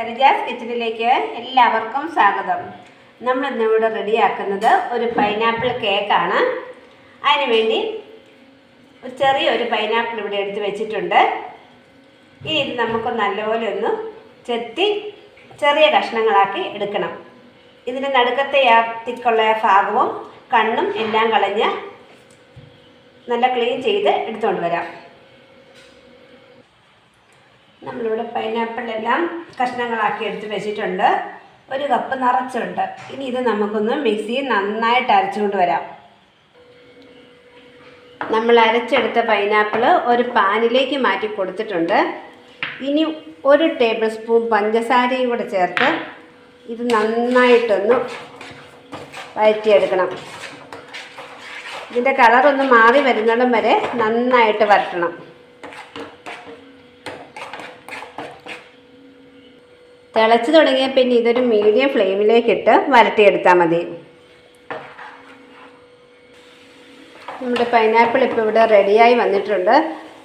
സരിജാസ് കിച്ചണിലേക്ക് എല്ലാവർക്കും സ്വാഗതം. നമ്മൾ ഇന്നിവിടെ റെഡിയാക്കുന്നത് ഒരു പൈനാപ്പിൾ കേക്കാണ്. അതിനുവേണ്ടി ഒരു ചെറിയൊരു പൈനാപ്പിൾ ഇവിടെ എടുത്ത് വെച്ചിട്ടുണ്ട്. ഇനി ഇത് നമുക്ക് നല്ലപോലെ ഒന്ന് ചെത്തി ചെറിയ കഷ്ണങ്ങളാക്കി എടുക്കണം. ഇതിന്റെ നടുക്കത്തെ ആ തിക്കുള്ള ഭാഗവും കണ്ണും എല്ലാം കളഞ്ഞ് നല്ല ക്ലീൻ ചെയ്ത് എടുത്തുകൊണ്ട് വരാം. നമ്മളിവിടെ പൈനാപ്പിൾ എല്ലാം കഷ്ണങ്ങളാക്കി എടുത്ത് വെച്ചിട്ടുണ്ട്. ഒരു കപ്പ് നിറച്ചുണ്ട് ഇനി ഇത് നമുക്കൊന്ന് മിക്സിയിൽ നന്നായിട്ട് അരച്ചുകൊണ്ട് വരാം. നമ്മൾ അരച്ചെടുത്ത പൈനാപ്പിൾ ഒരു പാനിലേക്ക് മാറ്റി കൊടുത്തിട്ടുണ്ട്. ഇനി ഒരു ടേബിൾ സ്പൂൺ പഞ്ചസാരയും കൂടെ ചേർത്ത് ഇത് നന്നായിട്ടൊന്ന് വഴറ്റിയെടുക്കണം. ഇതിന്റെ കളറൊന്ന് മാറി വരുന്നിടം വരെ നന്നായിട്ട് വരട്ടണം. തിളച്ച് തുടങ്ങിയ പിന്നെ ഇതൊരു മീഡിയം ഫ്ലെയിമിലേക്ക് ഇട്ട് വരട്ടിയെടുത്താൽ മതി. നമ്മുടെ പൈനാപ്പിൾ ഇപ്പോൾ ഇവിടെ റെഡിയായി വന്നിട്ടുണ്ട്.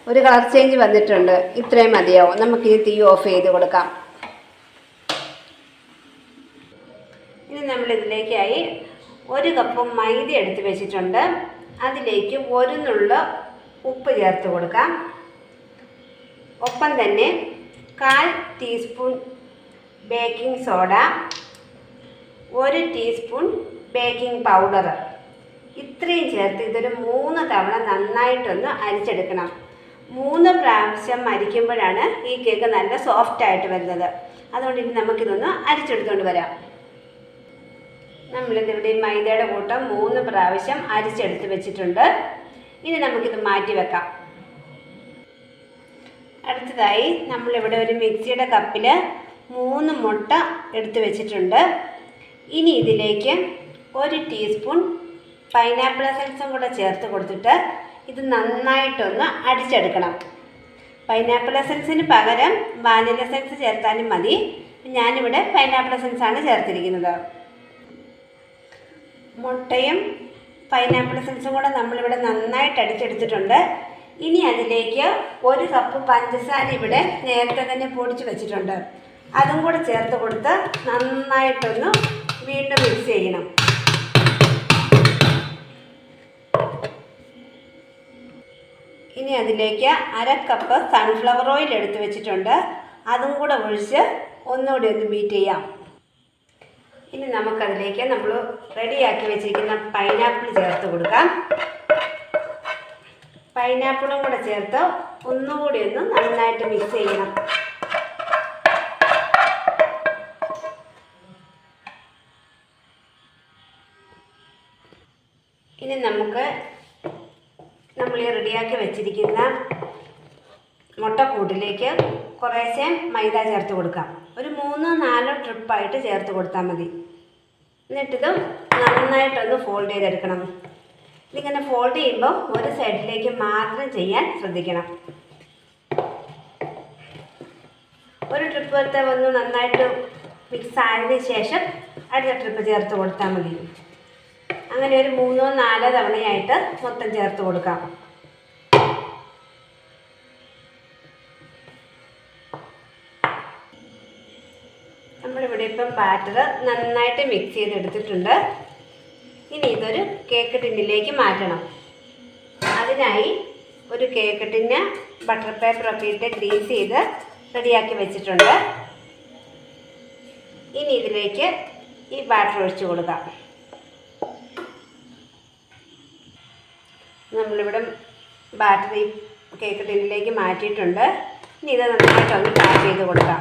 ഒരു കളർ ചേഞ്ച് വന്നിട്ടുണ്ട്. ഇത്രയും മതിയാവും. നമുക്കിനി തീ ഓഫ് ചെയ്ത് കൊടുക്കാം. ഇനി നമ്മൾ ഇതിലേക്കായി ഒരു കപ്പ് മൈദ എടുത്ത് വെച്ചിട്ടുണ്ട്. അതിലേക്ക് ഒരു നുള്ള ഉപ്പ് ചേർത്ത് കൊടുക്കാം. ഒപ്പം തന്നെ കാൽ ടീസ്പൂൺ ബേക്കിംഗ് സോഡ ഒരു ടീസ്പൂൺ ബേക്കിംഗ് പൗഡർ. ഇത്രയും ചേർത്ത് ഇതൊരു മൂന്ന് തവണ നന്നായിട്ടൊന്ന് അരിച്ചെടുക്കണം. മൂന്ന് പ്രാവശ്യം അരിക്കുമ്പോഴാണ് ഈ കേക്ക് നല്ല സോഫ്റ്റായിട്ട് വരുന്നത്. അതുകൊണ്ട് ഇനി നമുക്കിതൊന്ന് അരിച്ചെടുത്തുകൊണ്ട് വരാം. നമ്മളിതിവിടെ മൈദയുടെ കൂട്ടം മൂന്ന് പ്രാവശ്യം അരിച്ചെടുത്ത് വെച്ചിട്ടുണ്ട്. ഇനി നമുക്കിത് മാറ്റി വെക്കാം. അടുത്തതായി നമ്മളിവിടെ ഒരു മിക്സിയുടെ കപ്പിൽ മൂന്ന് മുട്ട എടുത്ത് വെച്ചിട്ടുണ്ട്. ഇനി ഇതിലേക്ക് ഒരു ടീസ്പൂൺ പൈനാപ്പിൾ എസൻസും കൂടെ ചേർത്ത് കൊടുത്തിട്ട് ഇത് നന്നായിട്ടൊന്ന് അടിച്ചെടുക്കണം. പൈനാപ്പിൾ എസൻസിന് പകരം വാനില എസൻസ് ചേർത്താലും മതി. ഞാനിവിടെ പൈനാപ്പിൾ എസൻസാണ് ചേർത്തിരിക്കുന്നത്. മുട്ടയും പൈനാപ്പിൾ എസൻസും കൂടെ നമ്മളിവിടെ നന്നായിട്ട് അടിച്ചെടുത്തിട്ടുണ്ട്. ഇനി അതിലേക്ക് ഒരു കപ്പ് പഞ്ചസാര ഇവിടെ നേരത്തെ തന്നെ പൊടിച്ച് വെച്ചിട്ടുണ്ട്. അതും കൂടെ ചേർത്ത് കൊടുത്ത് നന്നായിട്ടൊന്ന് വീണ്ടും മിക്സ് ചെയ്യണം. ഇനി അതിലേക്ക് അര കപ്പ് സൺഫ്ലവർ ഓയിൽ എടുത്ത് വെച്ചിട്ടുണ്ട്. അതും കൂടെ ഒഴിച്ച് ഒന്നുകൂടി ഒന്ന് ബീറ്റ് ചെയ്യാം. ഇനി നമുക്കതിലേക്ക് നമ്മൾ റെഡിയാക്കി വെച്ചിരിക്കുന്ന പൈനാപ്പിൾ ചേർത്ത് കൊടുക്കാം. പൈനാപ്പിളും കൂടെ ചേർത്ത് ഒന്നുകൂടി ഒന്ന് നന്നായിട്ട് മിക്സ് ചെയ്യണം. ഇനി നമുക്ക് നമ്മൾ ഈ റെഡിയാക്കി വെച്ചിരിക്കുന്ന മുട്ടക്കൂട്ടിലേക്ക് കുറേശ്ശെ മൈദ ചേർത്ത് കൊടുക്കാം. ഒരു മൂന്നോ നാലോ ട്രിപ്പായിട്ട് ചേർത്ത് കൊടുത്താൽ മതി. എന്നിട്ടിത് നന്നായിട്ടൊന്ന് ഫോൾഡ് ചെയ്തെടുക്കണം. ഇതിങ്ങനെ ഫോൾഡ് ചെയ്യുമ്പോൾ ഒരു സൈഡിലേക്ക് മാത്രം ചെയ്യാൻ ശ്രദ്ധിക്കണം. ഒരു ട്രിപ്പ് ഒന്ന് നന്നായിട്ട് മിക്സ് ആയതിനു ശേഷം അടുത്ത ട്രിപ്പ് ചേർത്ത് കൊടുത്താൽ മതി. അങ്ങനെ ഒരു മൂന്നോ നാലോ തവണയായിട്ട് മൊത്തം ചേർത്ത് കൊടുക്കാം. നമ്മളിവിടെ ഇപ്പം ബാറ്റർ നന്നായിട്ട് മിക്സ് ചെയ്തെടുത്തിട്ടുണ്ട്. ഇനി ഇതൊരു കേക്ക് ടിന്നിലേക്ക് മാറ്റണം. അതിനായി ഒരു കേക്ക് ടിന്ന് ബട്ടർ പേപ്പറൊക്കെ ഇട്ട് ഗ്രീസ് ചെയ്ത് റെഡിയാക്കി വെച്ചിട്ടുണ്ട്. ഇനി ഇതിലേക്ക് ഈ ബാറ്റർ ഒഴിച്ചു കൊടുക്കാം. നമ്മളിവിടെ ബാറ്ററി കേക്ക് ടിന്നിലേക്ക് മാറ്റിയിട്ടുണ്ട്. ഇനി ഇത് നന്നായിട്ടൊന്ന് ടാപ്പ് ചെയ്ത് കൊടുക്കാം.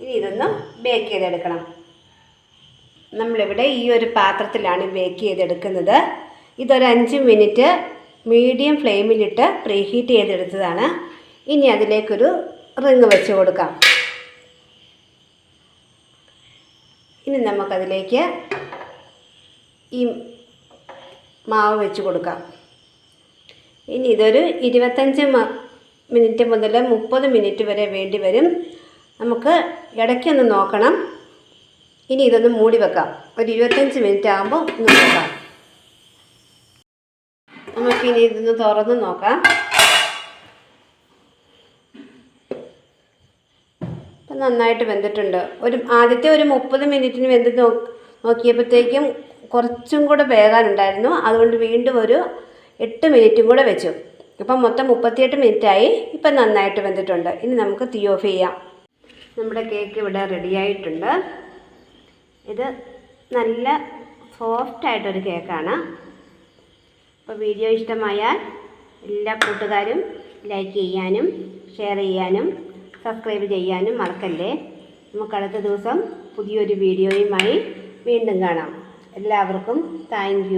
ഇനി ഇതൊന്ന് ബേക്ക് ചെയ്തെടുക്കണം. നമ്മളിവിടെ ഈ ഒരു പാത്രത്തിലാണ് ബേക്ക് ചെയ്തെടുക്കുന്നത്. ഇതൊരു അഞ്ച് മിനിറ്റ് മീഡിയം ഫ്ലെയിമിലിട്ട് പ്രീഹീറ്റ് ചെയ്തെടുത്തതാണ്. ഇനി അതിലേക്കൊരു റിങ് വെച്ച് കൊടുക്കാം. ഇനി നമുക്കതിലേക്ക് ഈ മാവ് വെച്ച് കൊടുക്കാം. ഇനി ഇതൊരു ഇരുപത്തഞ്ച് മിനിറ്റ് മുതൽ മുപ്പത് മിനിറ്റ് വരെ വേണ്ടി വരും. നമുക്ക് ഇടയ്ക്കൊന്ന് നോക്കണം. ഇനി ഇതൊന്ന് മൂടി വെക്കാം. ഒരു ഇരുപത്തഞ്ച് മിനിറ്റ് ആകുമ്പോൾ ഒന്ന് നോക്കാം. നമുക്കിനി ഇതൊന്ന് തുറന്ന് നോക്കാം. ഇപ്പം നന്നായിട്ട് വെന്തിട്ടുണ്ട്. ഒരു ആദ്യത്തെ ഒരു മുപ്പത് മിനിറ്റിന് വെന്ത് നോ നോക്കിയപ്പോഴത്തേക്കും കുറച്ചും കൂടെ വേകാനുണ്ടായിരുന്നു. അതുകൊണ്ട് വീണ്ടും ഒരു എട്ട് മിനിറ്റും കൂടെ വെച്ചു. ഇപ്പം മൊത്തം മുപ്പത്തിയെട്ട് മിനിറ്റായി. ഇപ്പം നന്നായിട്ട് വെന്തിട്ടുണ്ട്. ഇനി നമുക്ക് തീ ഓഫ് ചെയ്യാം. നമ്മുടെ കേക്ക് ഇവിടെ റെഡിയായിട്ടുണ്ട് ഇത് നല്ല സോഫ്റ്റ് സോഫ്റ്റായിട്ടൊരു കേക്കാണ്. അപ്പോൾ വീഡിയോ ഇഷ്ടമായാൽ എല്ലാ കൂട്ടുകാരും ലൈക്ക് ചെയ്യാനും ഷെയർ ചെയ്യാനും സബ്സ്ക്രൈബ് ചെയ്യാനും മറക്കല്ലേ. നമുക്കടുത്ത ദിവസം പുതിയൊരു വീഡിയോയുമായി വീണ്ടും കാണാം. എല്ലാവർക്കും താങ്ക്